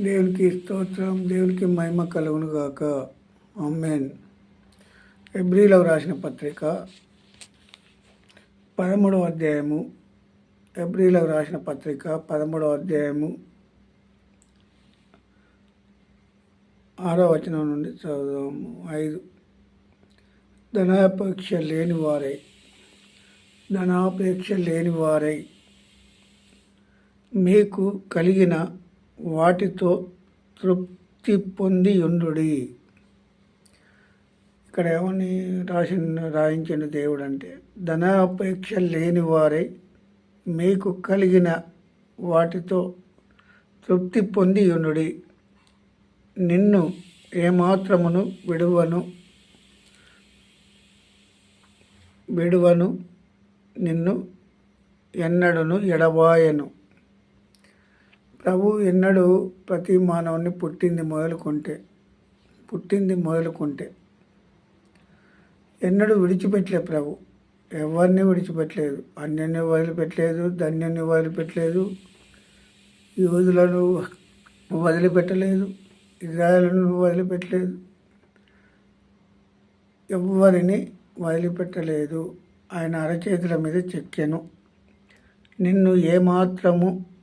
దేవునికి స్తోత్రం దేవునికి మహిమ కలుగును గాక. అమ్మేన్ ఎబ్రిలో రాసిన పత్రిక పదమూడవ అధ్యాయము. ఎబ్రిలో రాసిన పత్రిక పదమూడవ అధ్యాయము. ఆరో వచనం నుండి చదువుదాము. ఐదు. ధనాపేక్ష లేని వారై ధనాపేక్ష లేని వారై మీకు కలిగిన వాటితో తృప్తి పొంది ఉండుడి ఇక్కడ ఏమని రాసి రాయించిన దేవుడు అంటే ధనాపేక్ష లేని వారై మీకు కలిగిన వాటితో తృప్తి పొంది ఉండుడి నిన్ను ఏమాత్రమును విడువను విడువను నిన్ను ఎన్నడును ఎడబాయను. ప్రభు ఎన్నడూ ప్రతి మానవుని పుట్టింది మొదలుకుంటే పుట్టింది మొదలుకుంటే. ఎన్నడూ విడిచిపెట్టలే ప్రభు. ఎవరిని విడిచిపెట్టలేదు? అన్యని వదిలిపెట్టలేదు ధన్యుని వదిలిపెట్టలేదు యూదులను వదిలిపెట్టలేదు ఇజ్రాయలను వదిలిపెట్టలేదు. ఎవరిని వదిలిపెట్టలేదు? ఆయన అరచేతుల మీద చెక్కెను. నిన్ను ఏమాత్రము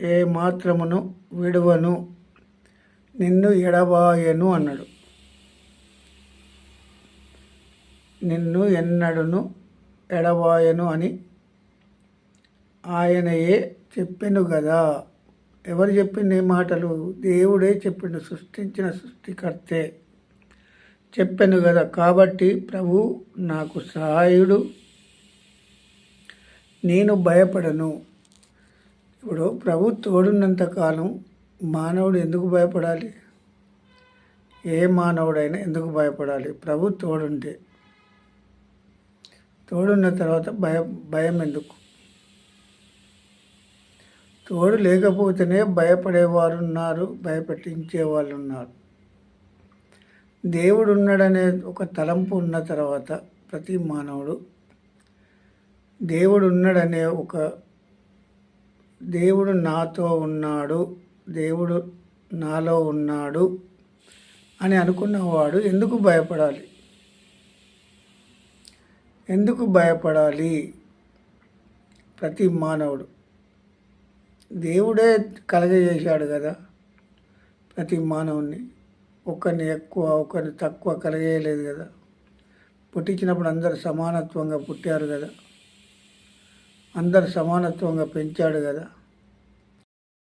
ఏ మాత్రమును విడువను? నిన్ను ఎడబాయను అన్నాడు. నిన్ను ఎన్నడును ఎడబాయను అని ఆయనయే చెప్పెను కదా ఎవరు చెప్పింది ఈ మాటలు? దేవుడే చెప్పిండు సృష్టించిన సృష్టికర్తే చెప్పాను కదా కాబట్టి ప్రభు నాకు సహాయుడు. నేను భయపడను. ఇప్పుడు ప్రభు తోడున్నంత కాలం మానవుడు ఎందుకు భయపడాలి? ఏ మానవుడైనా ఎందుకు భయపడాలి? ప్రభు తోడుంటే. తోడున్న తర్వాత భయం భయం ఎందుకు? తోడు లేకపోతేనే భయపడేవారు ఉన్నారు భయపెట్టించే వాళ్ళు ఉన్నారు దేవుడు ఉన్నాడనే ఒక తలంపు ఉన్న తర్వాత ప్రతి మానవుడు దేవుడు ఉన్నాడనే ఒక దేవుడు నాతో ఉన్నాడు దేవుడు నాలో ఉన్నాడు అని అనుకున్నవాడు ఎందుకు భయపడాలి? ఎందుకు భయపడాలి? ప్రతి మానవుడు. దేవుడే కలగజేశాడు కదా ప్రతి మానవుణ్ణి. ఒకరిని ఎక్కువ ఒకరిని తక్కువ కలగేయలేదు కదా. పుట్టించినప్పుడు అందరు సమానత్వంగా పుట్టారు కదా. అందరు సమానత్వంగా పెంచాడు కదా.